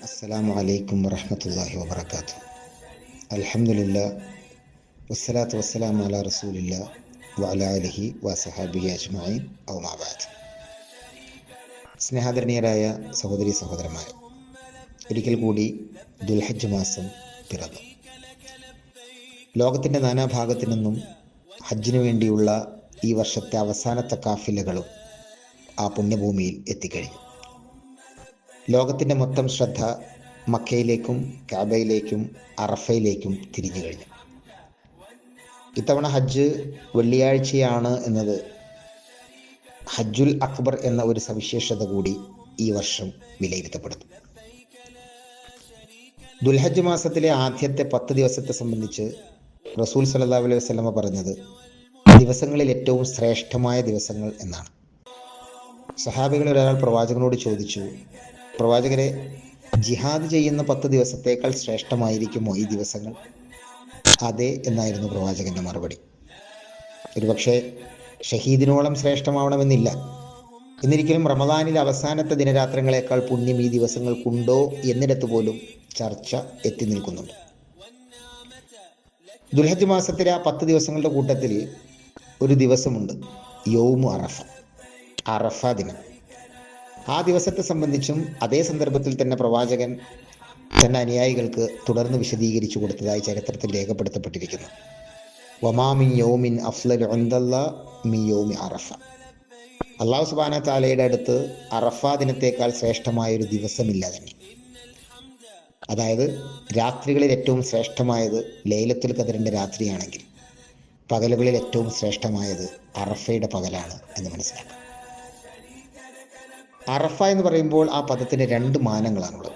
السلام عليكم ورحمة الله وبركاته الحمد لله والصلاة والسلام على رسول الله وعلى آله وصحابه أجمعين أو ما بعد സ്നേഹാദരണീയരായ സഹോദരി സഹോദരന്മാരെ ഒരിക്കൽ കൂടി ദുൽഹജ്ജ് മാസം പിറന്നു ലോകത്തിൻ്റെ നാനാഭാഗത്തു നിന്നും ഹജ്ജിനു വേണ്ടിയുള്ള ഈ വർഷത്തെ അവസാനത്തെ കാഫിലകളും ആ പുണ്യഭൂമിയിൽ എത്തിക്കഴിഞ്ഞു ലോകത്തിന്റെ മൊത്തം ശ്രദ്ധ മക്കയിലേക്കും കാബയിലേക്കും അറഫയിലേക്കും തിരിഞ്ഞു കഴിഞ്ഞു. ഇത്തവണ ഹജ്ജ് വെള്ളിയാഴ്ചയാണ് എന്നത് ഹജ്ജുൽ അക്ബർ എന്ന ഒരു സവിശേഷത കൂടി ഈ വർഷം വിലയിരുത്തപ്പെടുന്നു. ദുൽഹജ്ജ് മാസത്തിലെ ആദ്യത്തെ പത്ത് ദിവസത്തെ സംബന്ധിച്ച് റസൂൽ സല്ലാ അലൈഹി വസ്ലമ പറഞ്ഞത് ദിവസങ്ങളിൽ ഏറ്റവും ശ്രേഷ്ഠമായ ദിവസങ്ങൾ എന്നാണ്. സഹാബികളിൽ ഒരാൾ പ്രവാചകനോട് ചോദിച്ചു പ്രവാചകരെ ജിഹാദ് ചെയ്യുന്ന പത്ത് ദിവസത്തേക്കാൾ ശ്രേഷ്ഠമായിരിക്കുമോ ഈ ദിവസങ്ങൾ? അതെ എന്നായിരുന്നു പ്രവാചകന്റെ മറുപടി. ഒരുപക്ഷെ ഷഹീദിനോളം ശ്രേഷ്ഠമാവണമെന്നില്ല. എന്നിരിക്കലും റമദാനിലെ അവസാനത്തെ ദിനരാത്രങ്ങളെക്കാൾ പുണ്യം ഈ ദിവസങ്ങൾക്കുണ്ടോ എന്നിടത്ത് പോലും ചർച്ച എത്തി നിൽക്കുന്നുണ്ട്. ദുൽഹജ് മാസത്തിലെ ആ പത്ത് ദിവസങ്ങളുടെ കൂട്ടത്തിൽ ഒരു ദിവസമുണ്ട് യൗമു അറഫ അറഫ ദിനം. ആ ദിവസത്തെ സംബന്ധിച്ചും അതേ സന്ദർഭത്തിൽ തന്നെ പ്രവാചകൻ തന്റെ അനുയായികൾക്ക് തുടർന്ന് വിശദീകരിച്ചു കൊടുത്തതായി ചരിത്രത്തിൽ രേഖപ്പെടുത്തപ്പെട്ടിരിക്കുന്നു. വമാമി യോമിൻ മി യോമി അറഫ. അള്ളാഹു സുബാന താലയുടെ അടുത്ത് അറഫ ദിനത്തേക്കാൾ ശ്രേഷ്ഠമായ ഒരു ദിവസമില്ല തന്നെ. അതായത് രാത്രികളിൽ ഏറ്റവും ശ്രേഷ്ഠമായത് ലേലത്തിൽ കതിരന്റെ രാത്രിയാണെങ്കിൽ പകലുകളിൽ ഏറ്റവും ശ്രേഷ്ഠമായത് അറഫയുടെ പകലാണ് എന്ന് മനസ്സിലാക്കാം. അറഫ എന്ന് പറയുമ്പോൾ ആ പദത്തിന് രണ്ട് മാനങ്ങളാണുള്ളത്.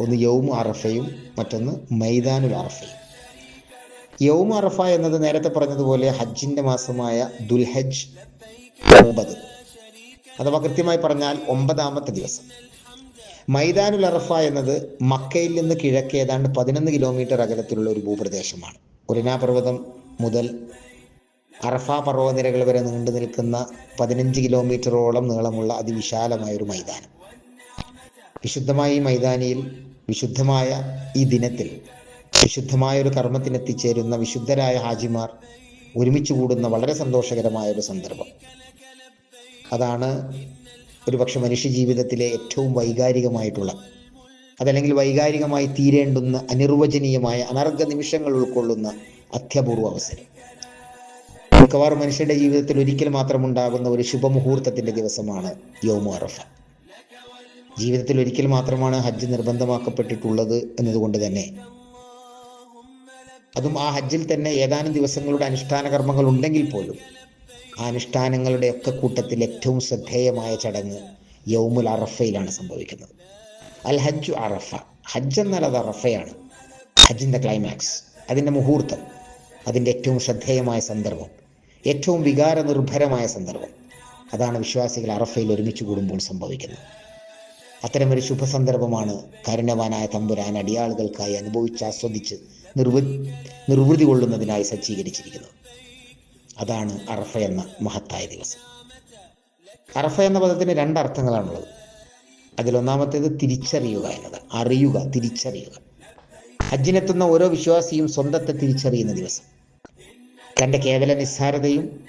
ഒന്ന് യൗമു അറഫയും മറ്റൊന്ന് മൈതാനുൽ അറഫയും. യൗമു അറഫ എന്നത് നേരത്തെ പറഞ്ഞതുപോലെ ഹജ്ജിന്റെ മാസമായ ദുൽഹജ് ഒമ്പത്. അഥവാ കൃത്യമായി പറഞ്ഞാൽ ഒമ്പതാമത്തെ ദിവസം. മൈതാനുൽ അറഫ എന്നത് മക്കയിൽ നിന്ന് കിഴക്ക് ഏതാണ്ട് പതിനൊന്ന് കിലോമീറ്റർ അകലത്തിലുള്ള ഒരു ഭൂപ്രദേശമാണ്. ഒരിനാ പർവതം മുതൽ അറഫ പർവനിരകൾ വരെ നീണ്ടു നിൽക്കുന്ന പതിനഞ്ച് കിലോമീറ്ററോളം നീളമുള്ള അതിവിശാലമായ ഒരു മൈതാനം. വിശുദ്ധമായ ഈ മൈതാനിയിൽ വിശുദ്ധമായ ഈ ദിനത്തിൽ വിശുദ്ധമായ ഒരു കർമ്മത്തിന് എത്തിച്ചേരുന്ന വിശുദ്ധരായ ഹാജിമാർ ഒരുമിച്ച് കൂടുന്ന വളരെ സന്തോഷകരമായ ഒരു സന്ദർഭം. അതാണ് ഒരുപക്ഷെ മനുഷ്യ ജീവിതത്തിലെ ഏറ്റവും വൈകാരികമായിട്ടുള്ള അതല്ലെങ്കിൽ വൈകാരികമായി തീരേണ്ടുന്ന അനിർവചനീയമായ അനർഘ നിമിഷങ്ങൾ ഉൾക്കൊള്ളുന്ന അത്യപൂർവ അവസരം. മിക്കവാറും മനുഷ്യന്റെ ജീവിതത്തിൽ ഒരിക്കൽ മാത്രം ഉണ്ടാകുന്ന ഒരു ശുഭമുഹൂർത്തത്തിന്റെ ദിവസമാണ് യോമു അറഫ. ജീവിതത്തിൽ ഒരിക്കൽ മാത്രമാണ് ഹജ്ജ് നിർബന്ധമാക്കപ്പെട്ടിട്ടുള്ളത് എന്നതുകൊണ്ട് തന്നെ. അതും ആ ഹജ്ജിൽ തന്നെ ഏതാനും ദിവസങ്ങളുടെ അനുഷ്ഠാന കർമ്മങ്ങൾ ഉണ്ടെങ്കിൽ പോലും ആ അനുഷ്ഠാനങ്ങളുടെ ഒക്കെ കൂട്ടത്തിൽ ഏറ്റവും ശ്രദ്ധേയമായ ചടങ്ങ് യൗമുൽ അറഫയിലാണ് സംഭവിക്കുന്നത്. അൽ ഹജ്ജു അറഫ. ഹജ്ജ് എന്നാൽ അത് അറഫയാണ്. ഹജ്ജിന്റെ ക്ലൈമാക്സ് അതിന്റെ മുഹൂർത്തം അതിന്റെ ഏറ്റവും ശ്രദ്ധേയമായ സന്ദർഭം. ഏറ്റവും വികാരനിർഭരമായ സന്ദർഭം. അതാണ് വിശ്വാസികൾ അറഫയിൽ ഒരുമിച്ച് കൂടുമ്പോൾ സംഭവിക്കുന്നത്. അത്തരമൊരു ശുഭസന്ദർഭമാണ് കരുണവാനായ തമ്പുരാൻ അടിയാളുകൾക്കായി അനുഭവിച്ച് ആസ്വദിച്ച് നിർവൃ നിർവൃതി കൊള്ളുന്നതിനായി സജ്ജീകരിച്ചിരിക്കുന്നത്. അതാണ് അറഫ എന്ന മഹത്തായ ദിവസം. അറഫ എന്ന പദത്തിന് രണ്ടർത്ഥങ്ങളാണുള്ളത് അതിലൊന്നാമത്തേത് തിരിച്ചറിയുക എന്നത് അറിയുക തിരിച്ചറിയുക. ഹജ്ജിനെത്തുന്ന ഓരോ വിശ്വാസിയും സ്വന്തത്തെ തിരിച്ചറിയുന്ന ദിവസം. തന്റെ കേവല നിസ്സാരതയും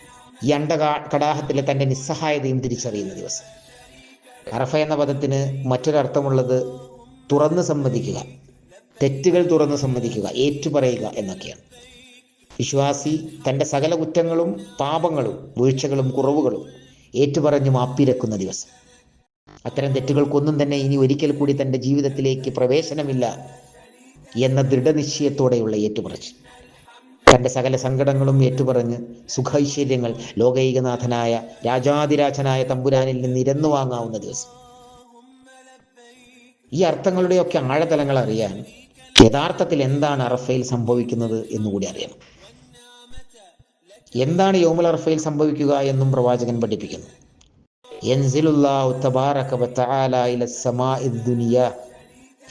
യണ്ട കടാഹത്തിലെ തന്റെ നിസ്സഹായതയും തിരിച്ചറിയുന്ന ദിവസം. അറഫ എന്ന പദത്തിന് മറ്റൊരർത്ഥമുള്ളത് തുറന്ന് സമ്മതിക്കുക തെറ്റുകൾ തുറന്ന് സമ്മതിക്കുക ഏറ്റുപറയുക എന്നൊക്കെയാണ്. വിശ്വാസി തന്റെ സകല കുറ്റങ്ങളും പാപങ്ങളും വീഴ്ചകളും കുറവുകളും ഏറ്റുപറഞ്ഞ് മാപ്പിരക്കുന്ന ദിവസം. അത്തരം തെറ്റുകൾക്കൊന്നും തന്നെ ഇനി ഒരിക്കൽ കൂടി തന്റെ ജീവിതത്തിലേക്ക് പ്രവേശനമില്ല എന്ന ദൃഢനിശ്ചയത്തോടെയുള്ള ഏറ്റുപറച്ച് തന്റെ സകല സങ്കടങ്ങളും ഏറ്റുപറഞ്ഞ് സുഖൈശ്വര്യങ്ങൾ ലോകൈകനാഥനായ രാജാതിരാജനായ തമ്പുരാനിൽ നിന്ന് ഇരന്നു വാങ്ങാവുന്ന ദിവസം. ഈ അർത്ഥങ്ങളുടെയൊക്കെ ആഴതലങ്ങൾ അറിയാൻ യഥാർത്ഥത്തിൽ എന്താണ് അറഫയിൽ സംഭവിക്കുന്നത് എന്നുകൂടി അറിയണം. എന്താണ് യോമുൽ അറഫയിൽ സംഭവിക്കുക എന്നും പ്രവാചകൻ പഠിപ്പിക്കുന്നു.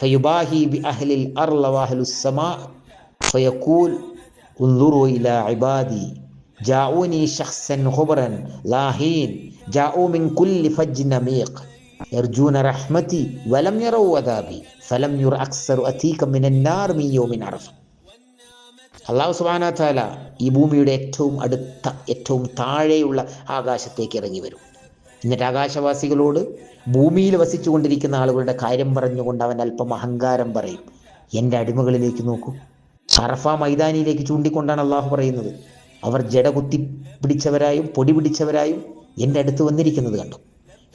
ഫയുബാഹി ബി അഹ്ലിൽ അർള വഅഹ്ലുസ് സമാ ഫയഖൂൽ انظروا إلى عبادي جاءوني شخصا خبرا لاهين جاءوا من كل فج نميق يرجون رحمتي ولم يروا عذابي فلم ير أكثر أتيك من النار من يوم عرفة അള്ളാഹു സുബാന താല ഈ ഭൂമിയുടെ ഏറ്റവും അടുത്ത ഏറ്റവും താഴെയുള്ള ആകാശത്തേക്ക് ഇറങ്ങി വരും എന്നിട്ട് ആകാശവാസികളോട് ഭൂമിയിൽ വസിച്ചുകൊണ്ടിരിക്കുന്ന ആളുകളുടെ കാര്യം പറഞ്ഞുകൊണ്ട് അവൻ അല്പം അഹങ്കാരം പറയും എൻ്റെ അടിമകളിലേക്ക് നോക്കൂ അറഫ മൈതാനിയിലേക്ക് ചൂണ്ടിക്കൊണ്ടാണ് അള്ളാഹു പറയുന്നത്. അവർ ജട കുത്തി പിടിച്ചവരായും പൊടി പിടിച്ചവരായും എന്റെ അടുത്ത് വന്നിരിക്കുന്നത് കണ്ടു.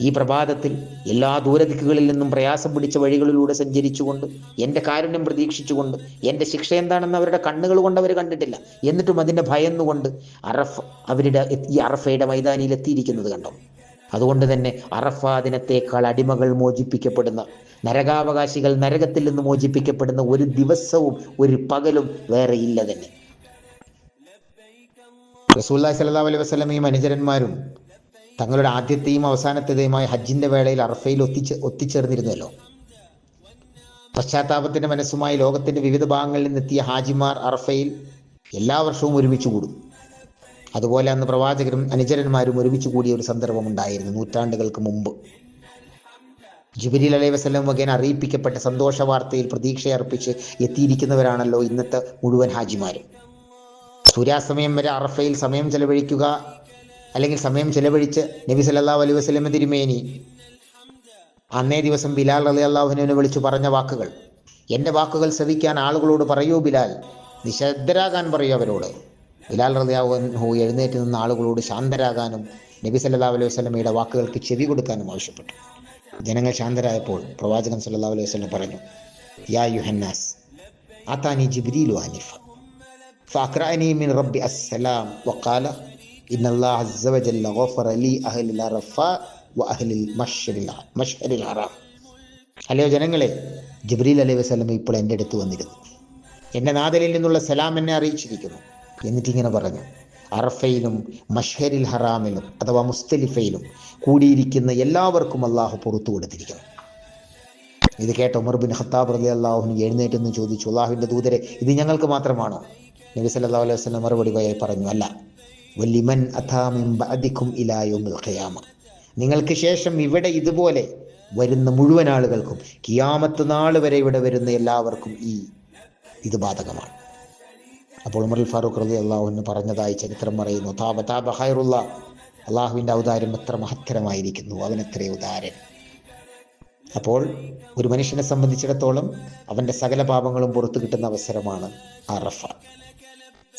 ഈ പ്രഭാതത്തിൽ എല്ലാ ദൂരദിക്കുകളിൽ നിന്നും പ്രയാസം പിടിച്ച വഴികളിലൂടെ സഞ്ചരിച്ചുകൊണ്ട് എന്റെ കാരുണ്യം പ്രതീക്ഷിച്ചുകൊണ്ട് എന്റെ ശിക്ഷ എന്താണെന്ന് അവരുടെ കണ്ണുകൾ കൊണ്ട് അവർ കണ്ടിട്ടില്ല. എന്നിട്ടും അതിന്റെ ഭയന്നുകൊണ്ട് അറഫ് അവരുടെ ഈ അറഫയുടെ മൈതാനിയിൽ എത്തിയിരിക്കുന്നത് കണ്ടോ. അതുകൊണ്ട് തന്നെ അറഫ ദിനത്തേക്കാൾ അടിമകൾ മോചിപ്പിക്കപ്പെടുന്ന നരകാവകാശികൾ നരകത്തിൽ നിന്ന് മോചിപ്പിക്കപ്പെടുന്ന ഒരു ദിവസവും ഒരു പകലും വേറെ ഇല്ല തന്നെ. റസൂല്ലാ സല്ലാ അലൈഹി വസ്ലമയും അനുചരന്മാരും തങ്ങളുടെ ആദ്യത്തെയും അവസാനത്തേതുമായ ഹജ്ജിന്റെ വേളയിൽ അർഫയിൽ ഒത്തിച്ച് ഒത്തിച്ചേർന്നിരുന്നല്ലോ. പശ്ചാത്താപത്തിന്റെ മനസ്സുമായി ലോകത്തിന്റെ വിവിധ ഭാഗങ്ങളിൽ നിന്നെത്തിയ ഹാജിമാർ അർഫയിൽ എല്ലാ വർഷവും ഒരുമിച്ച് കൂടും. അതുപോലെ അന്ന് പ്രവാചകരും അനുചരന്മാരും ഒരുമിച്ച് കൂടിയ ഒരു സന്ദർഭം ഉണ്ടായിരുന്നു നൂറ്റാണ്ടുകൾക്ക് മുമ്പ്. ജുബിരിൽ അലൈഹി വസ്ലം മുഖേന അറിയിപ്പിക്കപ്പെട്ട സന്തോഷ വാർത്തയിൽ പ്രതീക്ഷയർപ്പിച്ച് എത്തിയിരിക്കുന്നവരാണല്ലോ ഇന്നത്തെ മുഴുവൻ ഹാജിമാർ സൂര്യാസമയം വരെ അറഫയിൽ സമയം ചെലവഴിക്കുക അല്ലെങ്കിൽ സമയം ചെലവഴിച്ച് നബി സല്ലല്ലാഹു അലൈഹി വസല്ലം തിരുമേനി. അന്നേ ദിവസം ബിലാൽ അലി അള്ളാഹുവിനെ വിളിച്ചു പറഞ്ഞ വാക്കുകൾ. എന്റെ വാക്കുകൾ ശ്രവിക്കാൻ ആളുകളോട് പറയൂ ബിലാൽ. നിശബ്ദരാകാൻ പറയൂ അവരോട്. ബിലാൽ റലിയാഹു എഴുന്നേറ്റ് നിന്ന ആളുകളോട് ശാന്തരാകാനും നബി സല്ലാ അലൈഹി വസ്ലമയുടെ വാക്കുകൾക്ക് ചെവി കൊടുക്കാനും ആവശ്യപ്പെട്ടു. ജനങ്ങൾ ശാന്തരായപ്പോൾ പ്രവാചകൻ സല്ലല്ലാഹു അലൈഹി വസല്ലം പറഞ്ഞു യാ യുഹന്നാസ് ആതാനി ജിബ്രീലു ആനിഫ فأقرأني من ربي السلام وقال إن الله عز وجل غفر لي أهل العرفاء وأهل المشهر مشهر الحرام അല്ലയോ ജനങ്ങളെ ജിബ്രീൽ അലൈഹി വസല്ലം ഇപ്പോൾ എൻ്റെ അടുത്ത് വന്നിരുന്നു എൻ്റെ നാദലിൽ നിന്നുള്ള സലാം എന്നെ അറിയിച്ചിരിക്കുന്നു എന്നിട്ടിങ്ങനെ പറഞ്ഞു അറഫയിലും മഷ്ഹരിൽ ഹറാമിലും അഥവാ മുസ്തലിഫയിലും കൂടിയിരിക്കുന്ന എല്ലാവർക്കും അള്ളാഹു പുറത്തു കൊടുത്തിരിക്കുന്നു. ഇത് കേട്ട ഉമർ ബിൻ ഹത്താബ് റലി അള്ളാഹുവിന് എഴുന്നേറ്റെന്ന് ചോദിച്ചു. അള്ളാഹുവിന്റെ ദൂതരെ ഇത് ഞങ്ങൾക്ക് മാത്രമാണോ? നബി സല്ലാ അലൈഹി വസ്ലം മറുപടി പറഞ്ഞു അല്ല. വലിമൻ അഥാമിൻ ബഅദിക്കും ഇലാ യൗമിൽ ഖിയാമ. നിങ്ങൾക്ക് ശേഷം ഇവിടെ ഇതുപോലെ വരുന്ന മുഴുവൻ ആളുകൾക്കും കിയാമത്ത് നാൾ വരെ ഇവിടെ വരുന്ന എല്ലാവർക്കും ഈ ഇത് ബാധകമാണ്. അപ്പോൾ ഉമർ ഫാറൂഖ് റലി അള്ളാഹുവിന് പറഞ്ഞതായി ചരിത്രം പറയുന്നു. താബ താബ ഹൈറുള്ള അള്ളാഹുവിന്റെ ഔദാര്യം എത്ര മഹത്തരമായിരിക്കുന്നു. അവൻ എത്ര ഉദാരൻ. അപ്പോൾ ഒരു മനുഷ്യനെ സംബന്ധിച്ചിടത്തോളം അവന്റെ സകല പാപങ്ങളും പുറത്തു കിട്ടുന്ന അവസരമാണ് അറഫ.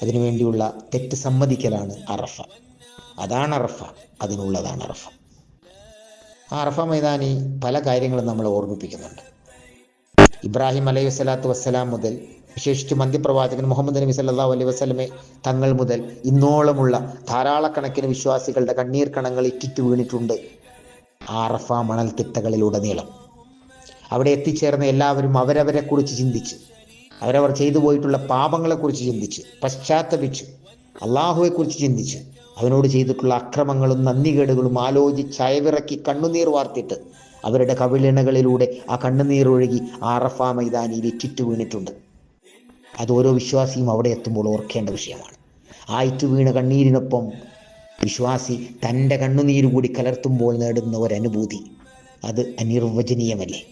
അതിനുവേണ്ടിയുള്ള തെറ്റ് സമ്മതിക്കലാണ് അറഫ. അതാണ് അറഫ. അതിനുള്ളതാണ് അറഫ. ആ അറഫ മൈതാനി പല കാര്യങ്ങളും നമ്മൾ ഓർമ്മിപ്പിക്കുന്നുണ്ട്. ഇബ്രാഹിം അലൈഹി വസ്സലാത്തു വസ്സലാം മുതൽ വിശേഷിച്ച് മന്ത്യപ്രവാചകൻ മുഹമ്മദ് നബി സല്ലല്ലാഹു അലൈഹി വസ്ലമെ തങ്ങൾ മുതൽ ഇന്നോളമുള്ള ധാരാളക്കണക്കിന് വിശ്വാസികളുടെ കണ്ണീർ കണങ്ങൾ ഇറ്റിറ്റ് വീണിട്ടുണ്ട്. ആർഫ മണൽ മണൽത്തിട്ടകളിലുടനീളം അവിടെ എത്തിച്ചേർന്ന എല്ലാവരും അവരവരെ കുറിച്ച് ചിന്തിച്ച് അവരവർ ചെയ്തു പോയിട്ടുള്ള പാപങ്ങളെക്കുറിച്ച് ചിന്തിച്ച് പശ്ചാത്തപിച്ച് അള്ളാഹുവെക്കുറിച്ച് ചിന്തിച്ച് അവനോട് ചെയ്തിട്ടുള്ള അക്രമങ്ങളും നന്ദികേടുകളും ആലോചിച്ച് അയവിറക്കി കണ്ണുനീർ വാർത്തിട്ട് അവരുടെ കവിളിണകളിലൂടെ ആ കണ്ണുനീർ ഒഴുകി ആറഫ മൈതാനിയിൽ ഇറ്റിറ്റ് വീണിട്ടുണ്ട്. അത് ഓരോ വിശ്വാസിയും അവിടെ എത്തുമ്പോൾ ഓർക്കേണ്ട വിഷയമാണ്. ആ വീണ കണ്ണീരിനൊപ്പം വിശ്വാസി തന്റെ കണ്ണുനീര് കൂടി കലർത്തുമ്പോൾ നേടുന്ന ഒരനുഭൂതി. അത് അനിർവചനീയമല്ലേ?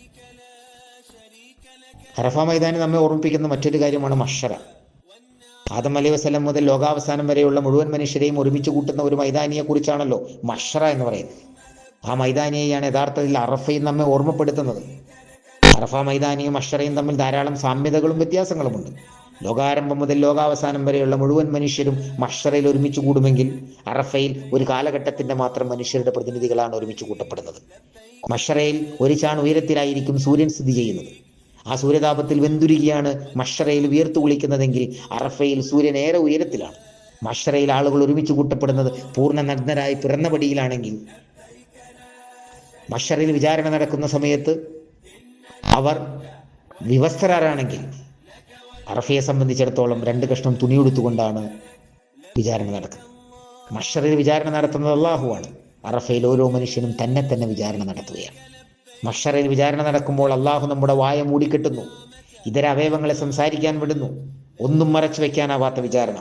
അറഫ മൈതാനി നമ്മെ ഓർമ്മിപ്പിക്കുന്ന മറ്റൊരു കാര്യമാണ് മഷറ. ആദം അലൈഹി വസ്ലം മുതൽ ലോകാവസാനം വരെയുള്ള മുഴുവൻ മനുഷ്യരെയും ഒരുമിച്ച് കൂട്ടുന്ന ഒരു മൈതാനിയെ കുറിച്ചാണല്ലോ മഷറ എന്ന് പറയുന്നത്. ആ മൈതാനിയെയാണ് യഥാർത്ഥത്തിൽ അറഫയും നമ്മെ ഓർമ്മപ്പെടുത്തുന്നത്. അറഫ മൈതാനിയും അഷറയും തമ്മിൽ ധാരാളം സാമ്യതകളും വ്യത്യാസങ്ങളുമുണ്ട്. ലോകാരംഭം മുതൽ ലോകാവസാനം വരെയുള്ള മുഴുവൻ മനുഷ്യരും മഷറയിൽ ഒരുമിച്ച് കൂടുമെങ്കിൽ അറഫയിൽ ഒരു കാലഘട്ടത്തിന്റെ മാത്രം മനുഷ്യരുടെ പ്രതിനിധികളാണ് ഒരുമിച്ച് കൂട്ടപ്പെടുന്നത്. മഷറയിൽ ഒരു ചാൺ ഉയരത്തിലായിരിക്കും സൂര്യൻ സ്ഥിതി ചെയ്യുന്നത്. ആ സൂര്യതാപത്തിൽ വെന്തുരുകിയാണ് മഷറയിൽ ഉയർത്തു കുളിക്കുന്നതെങ്കിൽ അറഫയിൽ സൂര്യൻ ഏറെ ഉയരത്തിലാണ്. മഷറയിൽ ആളുകൾ ഒരുമിച്ച് കൂട്ടപ്പെടുന്നത് പൂർണ നഗ്നരായി പിറന്നപടിയിലാണെങ്കിൽ മഷറയിൽ വിചാരണ നടക്കുന്ന സമയത്ത് അവർ വിവസ്ത്രരാണെങ്കിൽ അറഫയെ സംബന്ധിച്ചിടത്തോളം രണ്ട് കഷ്ണം തുണിയെടുത്തുകൊണ്ടാണ് വിചാരണ നടക്കുന്നത്. മഷറിൽ വിചാരണ നടത്തുന്നത് അള്ളാഹുവാണ് അറഫയിൽ ഓരോ മനുഷ്യനും തന്നെ തന്നെ വിചാരണ നടത്തുകയാണ്. മഷറിൽ വിചാരണ നടക്കുമ്പോൾ അള്ളാഹു നമ്മുടെ വായ മൂടിക്കെട്ടുന്നു. ഇതര അവയവങ്ങളെ സംസാരിക്കാൻ വിടുന്നു. ഒന്നും മറച്ചു വയ്ക്കാനാവാത്ത വിചാരണ.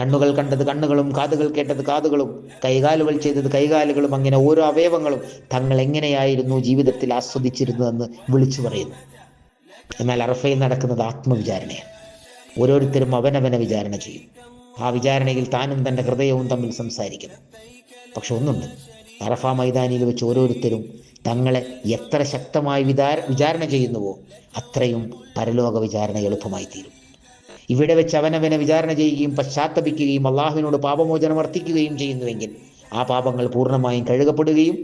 കണ്ണുകൾ കണ്ടത് കണ്ണുകളും കാതുകൾ കേട്ടത് കാതുകളും കൈകാലുകൾ ചെയ്തത് കൈകാലുകളും അങ്ങനെ ഓരോ അവയവങ്ങളും തങ്ങൾ എങ്ങനെയായിരുന്നു ജീവിതത്തിൽ ആസ്വദിച്ചിരുന്നതെന്ന് വിളിച്ചു പറയുന്നു. എന്നാൽ അറഫയിൽ നടക്കുന്നത് ആത്മവിചാരണയാണ്. ഓരോരുത്തരും അവനവനെ വിചാരണ ചെയ്യും. ആ വിചാരണയിൽ താനും തന്റെ ഹൃദയവും തമ്മിൽ സംസാരിക്കുന്നു. പക്ഷെ ഒന്നുണ്ട്. അറഫ മൈതാനിയിൽ വെച്ച് ഓരോരുത്തരും തങ്ങളെ എത്ര ശക്തമായി വിചാര വിചാരണ ചെയ്യുന്നുവോ അത്രയും പരലോക വിചാരണ എളുപ്പമായി തീരും ഇവിടെ വെച്ച് അവനവനെ വിചാരണ ചെയ്യുകയും പശ്ചാത്തപിക്കുകയും അള്ളാഹുവിനോട് പാപമോചനം അർത്ഥിക്കുകയും ചെയ്യുന്നുവെങ്കിൽ ആ പാപങ്ങൾ പൂർണമായും കഴുകപ്പെടുകയും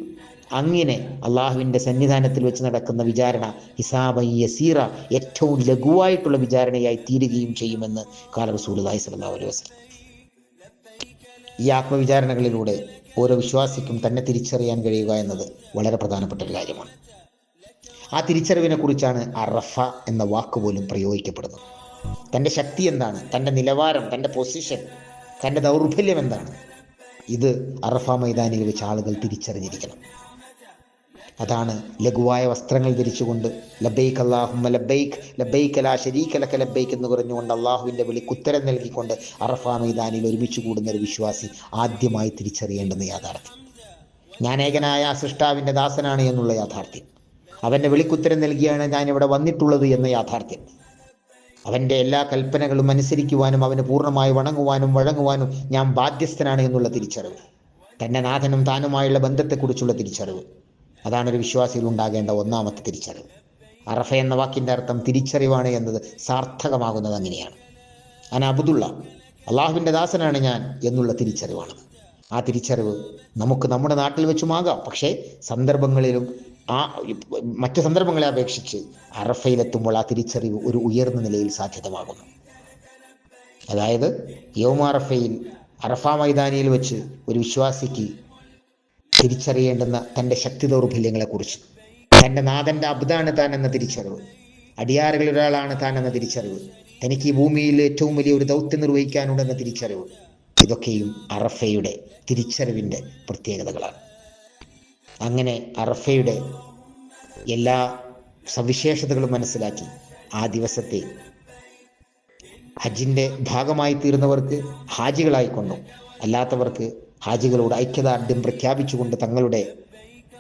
അങ്ങനെ അള്ളാഹുവിന്റെ സന്നിധാനത്തിൽ വെച്ച് നടക്കുന്ന വിചാരണ ഹിസാബൈ യസീറ ഏറ്റവും ലഘുവായിട്ടുള്ള വിചാരണയായി തീരുകയും ചെയ്യുമെന്ന് കാല റസൂലുള്ളാഹി സ്വല്ലല്ലാഹു അലൈഹി വസല്ലം. ഈ ആത്മവിചാരണകളിലൂടെ ഓരോ വിശ്വാസിക്കും തന്നെ തിരിച്ചറിയാൻ കഴിയുക എന്നത് വളരെ പ്രധാനപ്പെട്ട ഒരു കാര്യമാണ്. ആ തിരിച്ചറിവിനെ കുറിച്ചാണ് അറഫ എന്ന വാക്ക് പോലും പ്രയോഗിക്കപ്പെടുന്നത്. തന്റെ ശക്തി എന്താണ്? തന്റെ നിലവാരം തന്റെ പൊസിഷൻ തന്റെ ദൗർബല്യം എന്താണ്? ഇത് അറഫ മൈതാനിയിൽ വെച്ച് ആളുകൾ തിരിച്ചറിഞ്ഞിരിക്കണം. അതാണ് ലഘുവായ വസ്ത്രങ്ങൾ ധരിച്ചുകൊണ്ട് ലബൈക്ക് അള്ളാഹുമ്മ ലബൈക്ക് ലബൈക്ക് അല ശരീക ലക ലബൈക്ക് എന്ന് പറഞ്ഞുകൊണ്ട് അള്ളാഹുവിന്റെ വിളിക്ക് ഉത്തരം നൽകിക്കൊണ്ട് അറഫ മൈതാനിൽ ഒരുമിച്ച് കൂടുന്ന ഒരു വിശ്വാസി ആദ്യമായി തിരിച്ചറിയേണ്ടുന്ന യാഥാർത്ഥ്യം. ജ്ഞാനേകനായ ആ സൃഷ്ടാവിന്റെ ദാസനാണ് എന്നുള്ള യാഥാർത്ഥ്യം. അവന്റെ വിളിക്കുത്തരം നൽകിയാണ് ഞാൻ ഇവിടെ വന്നിട്ടുള്ളത് എന്ന യാഥാർത്ഥ്യം. അവന്റെ എല്ലാ കൽപ്പനകളും അനുസരിക്കുവാനും അവന് പൂർണമായി വണങ്ങുവാനും വഴങ്ങുവാനും ഞാൻ ബാധ്യസ്ഥനാണ് എന്നുള്ള തിരിച്ചറിവ്. തന്റെ നാഥനും താനുമായുള്ള ബന്ധത്തെക്കുറിച്ചുള്ള തിരിച്ചറിവ്. അതാണ് ഒരു വിശ്വാസിയിൽ ഉണ്ടാകേണ്ട ഒന്നാമത്തെ തിരിച്ചറിവ്. അറഫ എന്ന വാക്കിന്റെ അർത്ഥം തിരിച്ചറിവാണ് എന്നത് സാർത്ഥകമാകുന്നത് അങ്ങനെയാണ്. ഞാൻ അബുദുള്ള അള്ളാഹുവിന്റെ ദാസനാണ് ഞാൻ എന്നുള്ള തിരിച്ചറിവാണ്. ആ തിരിച്ചറിവ് നമുക്ക് നമ്മുടെ നാട്ടിൽ വെച്ചുമാകാം. പക്ഷേ സന്ദർഭങ്ങളിലും ആ മറ്റു സന്ദർഭങ്ങളെ അപേക്ഷിച്ച് അറഫയിലെത്തുമ്പോൾ ആ തിരിച്ചറിവ് ഒരു ഉയർന്ന നിലയിൽ സാധ്യതമാകുന്നു. അതായത് യോമാറഫയിൽ അറഫ മൈതാനിയിൽ വെച്ച് ഒരു വിശ്വാസിക്ക് തിരിച്ചറിയേണ്ടുന്ന തന്റെ ശക്തി ദൗർബല്യങ്ങളെക്കുറിച്ച് തന്റെ നാഥന്റെ അബ്ദാണ് താൻ എന്ന തിരിച്ചറിവ് അടിയാറുകളിൽ ഒരാളാണ് താൻ എന്ന തിരിച്ചറിവ് തനിക്ക് ഈ ഭൂമിയിൽ ഏറ്റവും വലിയ ഒരു ദൗത്യം നിർവഹിക്കാനുണ്ടെന്ന തിരിച്ചറിവ് ഇതൊക്കെയും അറഫയുടെ തിരിച്ചറിവിന്റെ പ്രത്യേകതകളാണ്. അങ്ങനെ അറഫയുടെ എല്ലാ സവിശേഷതകളും മനസ്സിലാക്കി ആ ദിവസത്തെ ഹജ്ജിന്റെ ഭാഗമായി തീർന്നവർക്ക് ഹാജികളായിക്കൊണ്ടും അല്ലാത്തവർക്ക് ഹാജികളോട് ഐക്യദാർഢ്യം പ്രഖ്യാപിച്ചുകൊണ്ട് തങ്ങളുടെ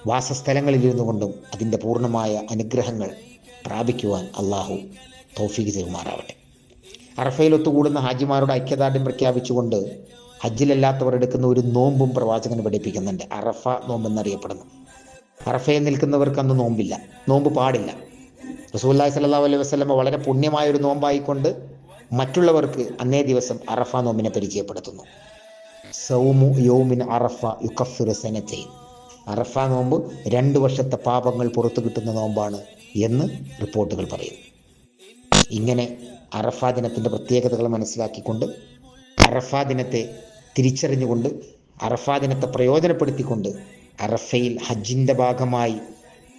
വാസസ്ഥലങ്ങളിലിരുന്നു കൊണ്ടും അതിന്റെ പൂർണമായ അനുഗ്രഹങ്ങൾ പ്രാപിക്കുവാൻ അള്ളാഹു തൗഫീഖ് ചെയ്യുമാറാവട്ടെ അറഫയിൽ ഒത്തുകൂടുന്ന ഹാജിമാരുടെ ഐക്യദാർഢ്യം പ്രഖ്യാപിച്ചുകൊണ്ട് ഹജ്ജിലല്ലാത്തവർ എടുക്കുന്ന ഒരു നോമ്പും പ്രവാചകൻ പഠിപ്പിക്കുന്നുണ്ട്. അറഫ നോമ്പ് നോമ്പെന്നറിയപ്പെടുന്നു. അറഫയിൽ നിൽക്കുന്നവർക്ക് അന്ന് നോമ്പില്ല. നോമ്പ് പാടില്ല. റസൂല്ലായി സല്ലാ അലൈഹി വസ്ലമ വളരെ പുണ്യമായ ഒരു നോമ്പായിക്കൊണ്ട് മറ്റുള്ളവർക്ക് അന്നേ ദിവസം അറഫ നോമ്പിനെ പരിചയപ്പെടുത്തുന്നു. സൗമു യൗമിൻ അറഫ യുക്കഫിർ സെനറ്റൈൻ അറഫ നോമ്പ് രണ്ട് വർഷത്തെ പാപങ്ങൾ പുറത്തു കിട്ടുന്ന നോമ്പാണ് എന്ന് റിപ്പോർട്ടുകൾ പറയുന്നു. ഇങ്ങനെ അറഫ ദിനത്തിന്റെ പ്രത്യേകതകൾ മനസ്സിലാക്കിക്കൊണ്ട് അറഫ ദിനത്തെ തിരിച്ചറിഞ്ഞുകൊണ്ട് അറഫാ ദിനത്തെ പ്രയോജനപ്പെടുത്തിക്കൊണ്ട് അറഫയിൽ ഹജ്ജിന്റെ ഭാഗമായി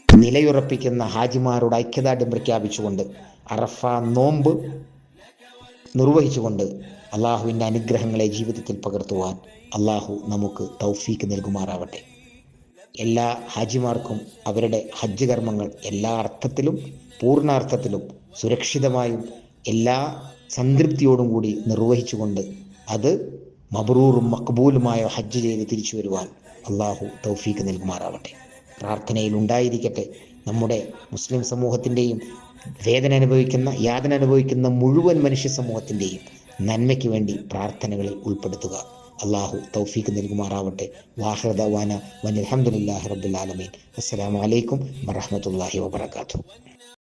നിലയുറപ്പിക്കുന്ന ഹാജിമാരുടെ ഐക്യദാർഢ്യം പ്രഖ്യാപിച്ചുകൊണ്ട് അറഫ നോമ്പ് നിർവഹിച്ചുകൊണ്ട് അള്ളാഹുവിന്റെ അനുഗ്രഹങ്ങളെ ജീവിതത്തിൽ പകർത്തുവാൻ അള്ളാഹു നമുക്ക് തൗഫീക്ക് നൽകുമാറാവട്ടെ. എല്ലാ ഹാജിമാർക്കും അവരുടെ ഹജ്ജ് കർമ്മങ്ങൾ എല്ലാ അർത്ഥത്തിലും പൂർണാർത്ഥത്തിലും സുരക്ഷിതമായും എല്ലാ സംതൃപ്തിയോടും കൂടി നിർവഹിച്ചുകൊണ്ട് അത് മബ്രൂറും മക്ബൂലുമായ ഹജ്ജ് ചെയ്ത് തിരിച്ചു വരുവാൻ അള്ളാഹു തൗഫീഖ് നൽകുമാറാവട്ടെ. പ്രാർത്ഥനയിൽ ഉണ്ടായിരിക്കട്ടെ. നമ്മുടെ മുസ്ലിം സമൂഹത്തിന്റെയും വേദന അനുഭവിക്കുന്ന യാതന അനുഭവിക്കുന്ന മുഴുവൻ മനുഷ്യ സമൂഹത്തിന്റെയും നന്മയ്ക്ക് വേണ്ടി പ്രാർത്ഥനകളിൽ ഉൾപ്പെടുത്തുക. അള്ളാഹു തൗഫീഖ് നൽകുമാറാവട്ടെ. വാഹൃദവാന വനിൽഹമുല്ലാഹി റബ്ബുൽ ആലമീൻ. അസ്സലാമു അലൈക്കും വറഹ്മത്തുള്ളാഹി വബറകാതുഹു.